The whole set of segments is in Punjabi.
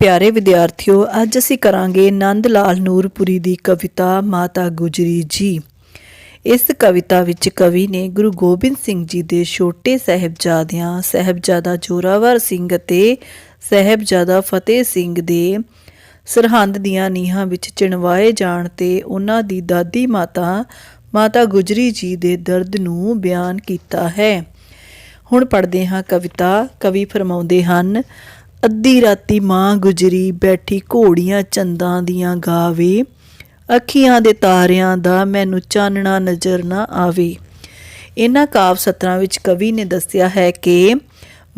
ਪਿਆਰੇ ਵਿਦਿਆਰਥੀਓ, ਅੱਜ ਅਸੀਂ ਕਰਾਂਗੇ ਨੰਦ ਲਾਲ ਨੂਰਪੁਰੀ ਦੀ ਕਵਿਤਾ ਮਾਤਾ ਗੁਜਰੀ ਜੀ। ਇਸ ਕਵਿਤਾ ਵਿੱਚ ਕਵੀ ਨੇ ਗੁਰੂ ਗੋਬਿੰਦ ਸਿੰਘ ਜੀ ਦੇ ਛੋਟੇ ਸਹਿਬਜ਼ਾਦਿਆਂ, ਸਹਿਬਜ਼ਾਦਾ ਜੋਰਾਵਰ ਸਿੰਘ ਅਤੇ ਸਹਿਬਜ਼ਾਦਾ ਫਤਿਹ ਸਿੰਘ ਦੇ ਸਰਹੰਦ ਦੀਆਂ ਨੀਹਾਂ ਵਿੱਚ ਚਿਣਵਾਏ ਜਾਣ ਤੇ ਉਹਨਾਂ ਦੀ ਦਾਦੀ ਮਾਤਾ ਮਾਤਾ ਗੁਜਰੀ ਜੀ ਦੇ ਦਰਦ ਨੂੰ ਬਿਆਨ ਕੀਤਾ ਹੈ। ਹੁਣ ਪੜ੍ਹਦੇ ਹਾਂ ਕਵਿਤਾ, ਕਵੀ ਫਰਮਾਉਂਦੇ ਹਨ ਅੱਧੀ ਰਾਤੀ ਮਾਂ ਗੁਜਰੀ ਬੈਠੀ ਘੋੜੀਆਂ ਚੰਦਾਂ ਦੀਆਂ ਗਾਵੇ। ਅੱਖੀਆਂ ਦੇ ਤਾਰਿਆਂ ਦਾ ਮੈਨੂੰ ਚਾਨਣਾ ਨਜ਼ਰ ਨਾ ਆਵੇ। ਇਹਨਾਂ ਕਾਵ ਸਤਰਾਂ ਵਿੱਚ ਕਵੀ ਨੇ ਦੱਸਿਆ ਹੈ ਕਿ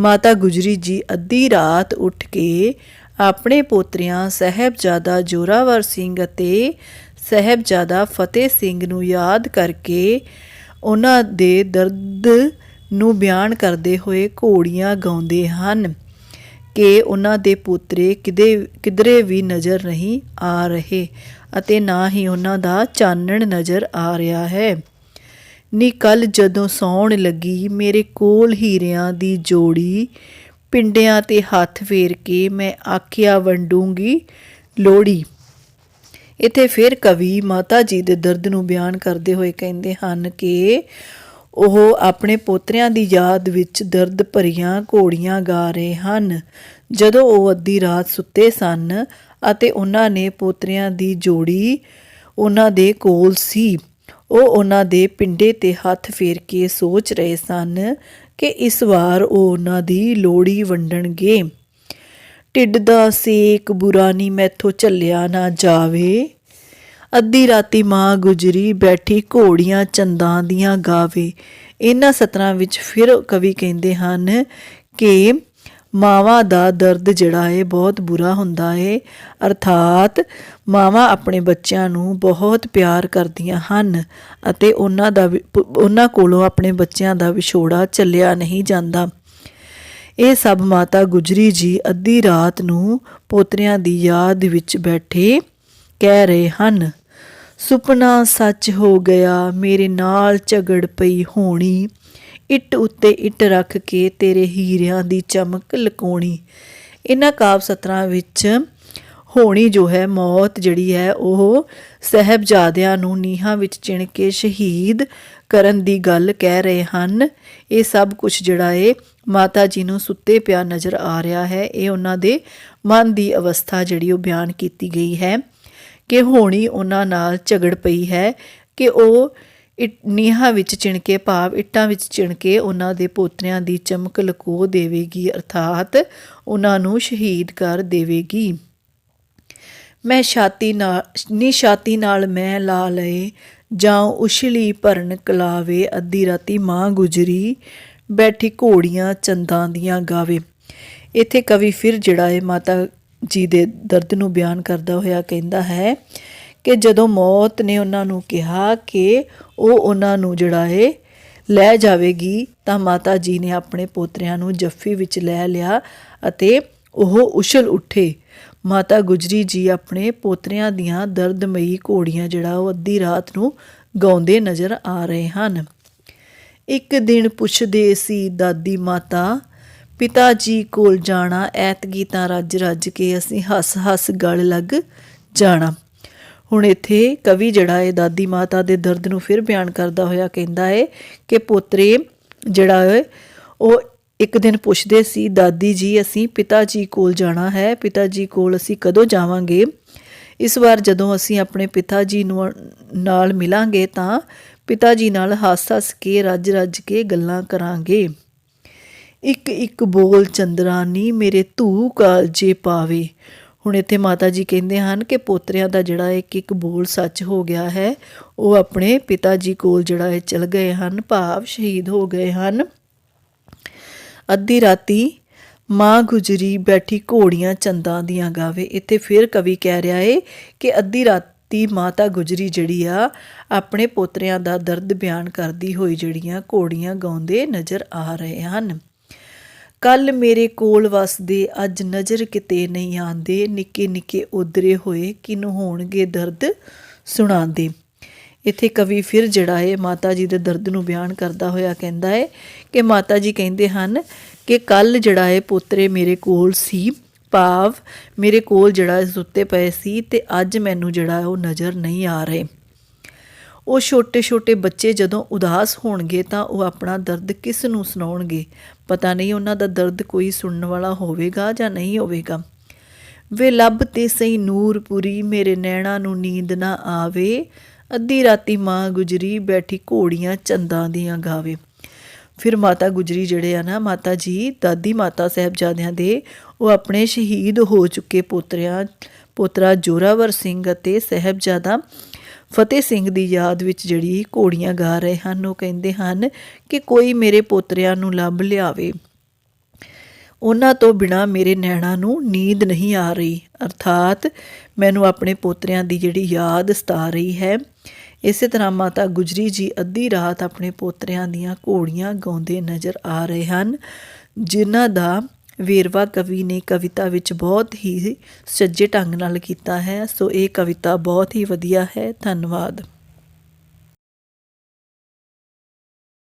ਮਾਤਾ ਗੁਜਰੀ ਜੀ ਅੱਧੀ ਰਾਤ ਉੱਠ ਕੇ ਆਪਣੇ ਪੋਤਰਿਆਂ ਸਹਿਬਜ਼ਾਦਾ ਜੋਰਾਵਰ ਸਿੰਘ ਅਤੇ ਸਹਿਬਜ਼ਾਦਾ ਫਤਿਹ ਸਿੰਘ ਨੂੰ ਯਾਦ ਕਰਕੇ ਉਹਨਾਂ ਦੇ ਦਰਦ ਨੂੰ ਬਿਆਨ ਕਰਦੇ ਹੋਏ ਘੋੜੀਆਂ ਗਾਉਂਦੇ ਹਨ। ਕਿ ਉਹਨਾਂ ਦੇ ਪੁੱਤਰੇ ਕਿਦੇ, ਕਿਧਰੇ ਵੀ ਨਜ਼ਰ ਨਹੀਂ ਆ ਰਹੇ ਅਤੇ ਨਾ ਹੀ ਉਹਨਾਂ ਦਾ ਚਾਨਣ ਨਜ਼ਰ ਆ ਰਿਹਾ ਹੈ। ਨੀ ਕੱਲ ਜਦੋਂ ਸੌਣ ਲੱਗੀ, ਮੇਰੇ ਕੋਲ ਹੀਰਿਆਂ ਦੀ ਜੋੜੀ, ਪਿੰਡਿਆਂ ਤੇ ਹੱਥ ਫੇਰ ਕੇ ਮੈਂ ਆਖਿਆ, ਵੰਡੂੰਗੀ ਲੋੜੀ ਇੱਥੇ ਫਿਰ ਕਵੀ ਮਾਤਾ ਜੀ ਦੇ ਦਰਦ ਨੂੰ ਬਿਆਨ ਕਰਦੇ ਹੋਏ ਕਹਿੰਦੇ ਹਨ ਕਿ ਉਹ ਆਪਣੇ ਪੋਤਰਿਆਂ ਦੀ ਯਾਦ ਵਿੱਚ ਦਰਦ ਭਰੀਆਂ ਘੋੜੀਆਂ ਗਾ ਰਹੇ ਹਨ। ਜਦੋਂ ਉਹ ਅੱਧੀ ਰਾਤ ਸੁੱਤੇ ਸਨ ਅਤੇ ਉਹਨਾਂ ਨੇ ਪੋਤਰਿਆਂ ਦੀ ਜੋੜੀ ਉਹਨਾਂ ਦੇ ਕੋਲ ਸੀ, ਉਹ ਉਹਨਾਂ ਦੇ ਪਿੰਡੇ ਤੇ ਹੱਥ ਫੇਰ ਕੇ ਸੋਚ ਰਹੇ ਸਨ ਕਿ ਇਸ ਵਾਰ ਉਹ ਉਹਨਾਂ ਦੀ ਲੋੜੀ ਵੰਡਣਗੇ। ਢਿੱਡ ਦਾ ਸੇਕ ਬੁਰਾ ਨਹੀਂ ਮੈਥੋਂ ਝੱਲਿਆ ਨਾ ਜਾਵੇ। ਅੱਧੀ ਰਾਤੀ ਮਾਂ ਗੁਜਰੀ, ਬੈਠੀ ਘੋੜੀਆਂ ਚੰਦਾਂ ਦੀਆਂ ਗਾਵੇ। ਇਹਨਾਂ ਸਤਰਾਂ ਵਿੱਚ ਫਿਰ ਕਵੀ ਕਹਿੰਦੇ ਹਨ ਕਿ ਮਾਵਾਂ ਦਾ ਦਰਦ ਜਿਹੜਾ ਹੈ ਬਹੁਤ ਬੁਰਾ ਹੁੰਦਾ ਹੈ ਅਰਥਾਤ ਮਾਵਾਂ ਆਪਣੇ ਬੱਚਿਆਂ ਨੂੰ ਬਹੁਤ ਪਿਆਰ ਕਰਦੀਆਂ ਹਨ ਅਤੇ ਉਹਨਾਂ ਦਾ ਵੀ- ਉਹਨਾਂ ਕੋਲੋਂ ਆਪਣੇ ਬੱਚਿਆਂ ਦਾ ਵਿਛੋੜਾ ਚੱਲਿਆ ਨਹੀਂ ਜਾਂਦਾ। ਇਹ ਸਭ ਮਾਤਾ ਗੁਜਰੀ ਜੀ ਅੱਧੀ ਰਾਤ ਨੂੰ ਪੋਤਰਿਆਂ ਦੀ ਯਾਦ ਵਿੱਚ ਬੈਠੇ ਕਹਿ ਰਹੇ ਹਨ। ਸੁਪਨਾ ਸੱਚ ਹੋ ਗਿਆ, ਮੇਰੇ ਨਾਲ ਝਗੜ ਪਈ ਹੋਣੀ। ਇੱਟ ਉੱਤੇ ਇੱਟ ਰੱਖ ਕੇ ਤੇਰੇ ਹੀਰਿਆਂ ਦੀ ਚਮਕ ਲਕੋਣੀ ਇਹਨਾਂ ਕਾਵ ਸਤਰਾਂ ਵਿੱਚ ਹੋਣੀ ਜੋ ਹੈ, ਮੌਤ ਜਿਹੜੀ ਹੈ, ਉਹ ਸਹਿਬਜ਼ਾਦਿਆਂ ਨੂੰ ਨੀਹਾਂ ਵਿੱਚ ਚਿਣ ਕੇ ਸ਼ਹੀਦ ਕਰਨ ਦੀ ਗੱਲ ਕਹਿ ਰਹੇ ਹਨ। ਇਹ ਸਭ ਕੁਝ ਜਿਹੜਾ ਏ ਮਾਤਾ ਜੀ ਨੂੰ ਸੁੱਤੇ ਪਿਆ ਨਜ਼ਰ ਆ ਰਿਹਾ ਹੈ। ਇਹ ਉਹਨਾਂ ਦੇ ਮਨ ਦੀ ਅਵਸਥਾ ਜਿਹੜੀ ਉਹ ਬਿਆਨ ਕੀਤੀ ਗਈ ਹੈ। ਕਿ ਹੋਣੀ ਉਹਨਾਂ ਨਾਲ ਝਗੜ ਪਈ ਹੈ ਕਿ ਉਹ ਇੱਟ- ਨੀਹਾਂ ਵਿੱਚ ਚਿਣ ਕੇ ਭਾਵ ਇੱਟਾਂ ਵਿੱਚ ਚਿਣ ਕੇ ਉਹਨਾਂ ਦੇ ਪੋਤਰਿਆਂ ਦੀ ਚਮਕ ਲਕੋ ਦੇਵੇਗੀ, ਅਰਥਾਤ ਉਹਨਾਂ ਨੂੰ ਸ਼ਹੀਦ ਕਰ ਦੇਵੇਗੀ। ਮੈਂ ਛਾਤੀ ਨਾਲ, ਨੀ ਛਾਤੀ ਨਾਲ ਮੈਂ ਲਾ ਲਏ, ਜਾਂ ਉਛਲੀ ਭਰਨ ਕਲਾਵੇ, ਅੱਧੀ ਰਾਤੀ ਮਾਂ ਗੁਜਰੀ, ਬੈਠੀ ਘੋੜੀਆਂ ਚੰਦਾਂ ਦੀਆਂ ਗਾਵੇ। ਇੱਥੇ ਕਵੀ ਫਿਰ ਜਿਹੜਾ ਹੈ ਮਾਤਾ ਜੀ ਦੇ ਦਰਦ ਨੂੰ ਬਿਆਨ ਕਰਦਾ ਹੋਇਆ ਕਹਿੰਦਾ ਹੈ ਕਿ ਜਦੋਂ ਮੌਤ ਨੇ ਉਹਨਾਂ ਨੂੰ ਕਿਹਾ ਕਿ ਉਹ ਉਹਨਾਂ ਨੂੰ ਜਿਹੜਾ ਹੈ ਲੈ ਜਾਵੇਗੀ, ਤਾਂ ਮਾਤਾ ਜੀ ਨੇ ਆਪਣੇ ਪੋਤਰਿਆਂ ਨੂੰ ਜੱਫੀ ਵਿੱਚ ਲੈ ਲਿਆ ਅਤੇ ਉਹ ਉਛਲ ਉੱਠੇ। ਮਾਤਾ ਗੁਜਰੀ ਜੀ ਆਪਣੇ ਪੋਤਰਿਆਂ ਦੀਆਂ ਦਰਦਮਈ ਘੋੜੀਆਂ ਜਿਹੜਾ ਉਹ ਅੱਧੀ ਰਾਤ ਨੂੰ ਗਾਉਂਦੇ ਨਜ਼ਰ ਆ ਰਹੇ ਹਨ। ਇੱਕ ਦਿਨ ਪੁੱਛਦੇ ਸੀ, ਦਾਦੀ ਮਾਤਾ ਪਿਤਾ ਜੀ ਕੋਲ ਜਾਣਾ ਐਤਗੀ ਤਾਂ ਰੱਜ ਰੱਜ ਕੇ ਅਸੀਂ ਹੱਸ ਹੱਸ ਗਲ ਲੱਗ ਜਾਣਾ। ਹੁਣ ਇੱਥੇ ਕਵੀ ਜਿਹੜਾ ਹੈ ਦਾਦੀ ਮਾਤਾ ਦੇ ਦਰਦ ਨੂੰ ਫਿਰ ਬਿਆਨ ਕਰਦਾ ਹੋਇਆ ਕਹਿੰਦਾ ਹੈ ਕਿ ਪੋਤਰੇ ਜਿਹੜਾ ਹੈ ਉਹ ਇੱਕ ਦਿਨ ਪੁੱਛਦੇ ਸੀ, ਦਾਦੀ ਜੀ, ਅਸੀਂ ਪਿਤਾ ਜੀ ਕੋਲ ਜਾਣਾ ਹੈ, ਪਿਤਾ ਜੀ ਕੋਲ ਅਸੀਂ ਕਦੋਂ ਜਾਵਾਂਗੇ? ਇਸ ਵਾਰ ਜਦੋਂ ਅਸੀਂ ਆਪਣੇ ਪਿਤਾ ਜੀ ਨੂੰ ਨਾਲ ਮਿਲਾਂਗੇ ਤਾਂ ਪਿਤਾ ਜੀ ਨਾਲ ਹੱਸ-ਹੱਸ ਕੇ ਰੱਜ-ਰੱਜ ਕੇ ਗੱਲਾਂ ਕਰਾਂਗੇ। ਇੱਕ ਇੱਕ ਬੋਲ ਚੰਦਰਾਨੀ ਮੇਰੇ ਧੂ ਕਾਲਜੇ ਪਾਵੇ। ਹੁਣ ਇੱਥੇ ਮਾਤਾ ਜੀ ਕਹਿੰਦੇ ਹਨ ਕਿ ਪੋਤਰਿਆਂ ਦਾ ਜਿਹੜਾ ਇੱਕ ਇੱਕ ਬੋਲ ਸੱਚ ਹੋ ਗਿਆ ਹੈ, ਉਹ ਆਪਣੇ ਪਿਤਾ ਜੀ ਕੋਲ ਜਿਹੜਾ ਹੈ ਚਲ ਗਏ ਹਨ, ਭਾਵ ਸ਼ਹੀਦ ਹੋ ਗਏ ਹਨ। ਅੱਧੀ ਰਾਤੀ ਮਾਂ ਗੁਜਰੀ ਬੈਠੀ ਘੋੜੀਆਂ ਚੰਦਾਂ ਦੀਆਂ ਗਾਵੇ। ਇੱਥੇ ਫਿਰ ਕਵੀ ਕਹਿ ਰਿਹਾ ਏ ਕਿ ਅੱਧੀ ਰਾਤੀ ਮਾਤਾ ਗੁਜਰੀ ਜਿਹੜੀ ਆ, ਆਪਣੇ ਪੋਤਰਿਆਂ ਦਾ ਦਰਦ ਬਿਆਨ ਕਰਦੀ ਹੋਈ ਜਿਹੜੀਆਂ ਘੋੜੀਆਂ ਗਾਉਂਦੇ ਨਜ਼ਰ ਆ ਰਹੇ ਹਨ। ਕੱਲ ਮੇਰੇ ਕੋਲ ਵਸਦੇ ਅੱਜ ਨਜ਼ਰ ਕਿਤੇ ਨਹੀਂ ਆਂਦੇ ਨਿੱਕੇ ਨਿੱਕੇ ਉਦਰੇ ਹੋਏ ਕਿਨੂੰ ਹੋਣਗੇ ਦਰਦ ਸੁਣਾਉਂਦੇ। ਇੱਥੇ ਕਵੀ ਫਿਰ ਜਿਹੜਾ ਹੈ ਮਾਤਾ ਜੀ ਦੇ ਦਰਦ ਨੂੰ ਬਿਆਨ ਕਰਦਾ ਹੋਇਆ ਕਹਿੰਦਾ ਹੈ ਕਿ ਮਾਤਾ ਜੀ ਕਹਿੰਦੇ ਹਨ ਕਿ ਕੱਲ ਜਿਹੜਾ ਹੈ ਪੋਤਰੇ ਮੇਰੇ ਕੋਲ ਸੀ, ਭਾਵ ਮੇਰੇ ਕੋਲ ਜਿਹੜਾ ਇਹ ਸੁੱਤੇ ਪਏ ਸੀ ਤੇ ਅੱਜ ਮੈਨੂੰ ਜਿਹੜਾ ਉਹ ਨਜ਼ਰ ਨਹੀਂ ਆ ਰਹੇ। ਉਹ ਛੋਟੇ-ਛੋਟੇ ਬੱਚੇ ਜਦੋਂ ਉਦਾਸ ਹੋਣਗੇ ਤਾਂ ਉਹ ਆਪਣਾ ਦਰਦ ਕਿਸ ਨੂੰ ਸੁਣਾਉਣਗੇ? ਪਤਾ ਨਹੀਂ ਉਹਨਾਂ ਦਾ ਦਰਦ ਕੋਈ ਸੁਣਨ ਵਾਲਾ ਹੋਵੇਗਾ ਜਾਂ ਨਹੀਂ ਹੋਵੇਗਾ। ਵੇ ਲੱਭ ਤੇ ਸਈ ਨੂਰਪੁਰੀ ਮੇਰੇ ਨੈਣਾ ਨੂੰ ਨੀਂਦ ਨਾ ਆਵੇ। ਅੱਧੀ ਰਾਤੀ ਮਾਂ ਗੁਜਰੀ, ਬੈਠੀ ਘੋੜੀਆਂ ਚੰਦਾਂ ਦੀਆਂ ਗਾਵੇ। ਫਿਰ ਮਾਤਾ ਗੁਜਰੀ ਜਿਹੜੇ ਆ ਨਾ, ਮਾਤਾ ਜੀ, ਦਾਦੀ ਮਾਤਾ ਸਾਹਿਬਜ਼ਾਦਿਆਂ ਦੇ, ਉਹ ਆਪਣੇ ਸ਼ਹੀਦ ਹੋ ਚੁੱਕੇ ਪੋਤਰਿਆਂ, ਪੋਤਰਾ ਜੋਰਾਵਰ ਸਿੰਘ ਅਤੇ ਸਾਹਿਬਜ਼ਾਦਾ ਫਤਿਹ ਸਿੰਘ ਦੀ ਯਾਦ ਵਿੱਚ ਜਿਹੜੀ ਘੋੜੀਆਂ ਗਾ ਰਹੇ ਹਨ, ਉਹ ਕਹਿੰਦੇ ਹਨ ਕਿ ਕੋਈ ਮੇਰੇ ਪੋਤਰਿਆਂ ਨੂੰ ਲੱਭ ਲਿਆਵੇ। ਉਹਨਾਂ ਤੋਂ ਬਿਨਾ ਮੇਰੇ ਨੈਣਾ ਨੂੰ ਨੀਂਦ ਨਹੀਂ ਆ ਰਹੀ। ਅਰਥਾਤ ਮੈਨੂੰ ਆਪਣੇ ਪੋਤਰਿਆਂ ਦੀ ਜਿਹੜੀ ਯਾਦ ਸਤਾ ਰਹੀ ਹੈ। ਇਸੇ ਤਰ੍ਹਾਂ ਮਾਤਾ ਗੁਜਰੀ ਜੀ ਅੱਧੀ ਰਾਤ ਆਪਣੇ ਪੋਤਰਿਆਂ ਦੀਆਂ ਘੋੜੀਆਂ ਗਾਉਂਦੇ ਨਜ਼ਰ ਆ ਰਹੇ ਹਨ, ਜਿਨ੍ਹਾਂ ਦਾ ਵੇਰਵਾ ਕਵੀ ਨੇ ਕਵਿਤਾ ਵਿੱਚ ਬਹੁਤ ਹੀ ਸੱਜੇ ਢੰਗ ਨਾਲ ਕੀਤਾ ਹੈ, ਸੋ ਇਹ ਕਵਿਤਾ ਬਹੁਤ ਹੀ ਵਧੀਆ ਹੈ। ਧੰਨਵਾਦ।